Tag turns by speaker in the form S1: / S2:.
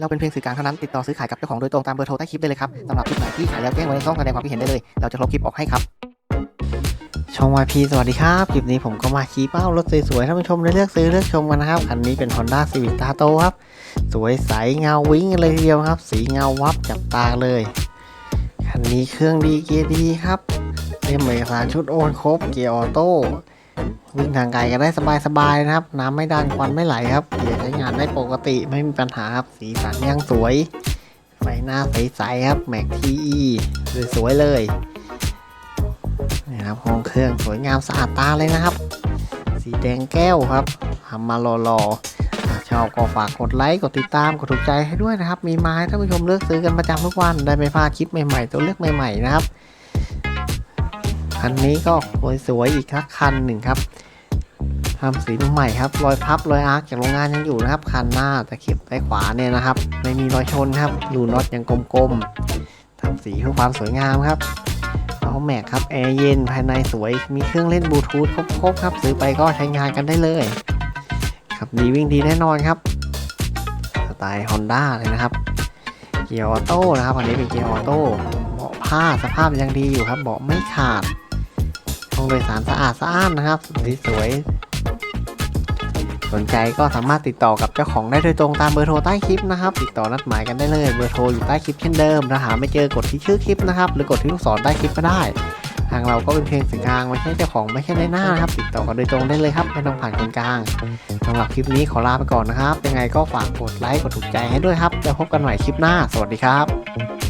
S1: เราเป็นเพียงสื่อกลางเท่านั้น ติดต่อซื้อขายกับเจ้าของโดยตรงตามเบอร์โทรใต้คลิปได้เลยครับสำหรับคลิปไหนที่ขายแล้วแจ้งไว้ในช่องแสดงความคิดเห็นได้เลย เราจะลบคลิปออกให้ครับ ช่อง YP สวัสดีครับ คลิปนี้ผมก็มาชี้เป้ารถสวยๆท่านผู้ชมได้เลือกซื้อเลือกชมกันนะครับ คันนี้เป็น Honda Civic t a t o ครับ สวยใสเงาวิ่งเลยทีเดียวครับ สีเงาวับจับตาเลย คันนี้เครื่องดีเกียร์ดีครับเต็มเอกสารชุดโอนครบเกียร์ออโต้ วิ่งทางไกลกันได้สบายๆนะครับ น้ำไม่ดันควันไม่ไหลครับเกียร์ใช้งานได้ปกติไม่มีปัญหาครับสีสันยังสวยไฟหน้าใสๆครับแม็กทีอีสวยๆเลยนี่ครับห้องเครื่องสวยงามสะอาดตาเลยนะครับ สีแดงแก้วครับทำมาหล่อๆถ้าชอบก็ฝากกดไลค์กดติดตามกดถูกใจให้ด้วยนะครับ มีไม้ท่านผู้ชมเลือกซื้อกันประจำทุกวันได้ไม่พลาดคลิปใหม่ๆ ตัวเลือกใหม่ๆนะครับ คันนี้ก็สวยๆอีกคักคันหนึ่งครับทำสีใหม่ครับรอยพับรอยอาร์คจากโรงงานยังอยู่นะครับ คันหน้าตะเข็บด้ขวาเนี่ยนะครับ ไม่มีรอยชนครับรูน็อตยังกลมๆทำสีเพื่อความสวยงามครับล้อแม็กครับแอร์เย็นภายในสวยมีเครื่องเล่นบลูทูธครบๆครับซื้อไปก็ใช้งานกันได้เลยครับดีวิ่งดีแน่นอนครับสไตล์ Honda เลยนะครับเกียร์ออโต้นะครับอันนี้เป็นเกียร์ออโต้เบาะผ้าสภาพยังดีอยู่ครับเบาะไม่ขาด ห้องโดยสารสะอาดสะอ้านนะครับสีสวยสนใจก็สามารถติดต่อกับเจ้าของได้โดยตรงตามเบอร์โทรใต้คลิปนะครับ ติดต่อนัดหมายกันได้เลยเบอร์โทรอยู่ใต้คลิปเช่นเดิมถ้าหาไม่เจอกดที่ชื่อคลิปนะครับ หรือกดที่ลูกศรใต้คลิปก็ได้ ทางเราก็เป็นเพียงสื่อกลางไม่ใช่เจ้าของไม่ใช่ในหน้านะครับ ติดต่อกันโดยตรงได้เลยครับไม่ต้องผ่านคนกลางสำหรับคลิปนี้ขอลาไปก่อนนะครับ ยังไงก็ฝากกดไลค์กดถูกใจให้ด้วยครับจะพบกันใหม่คลิปหน้า สวัสดีครับ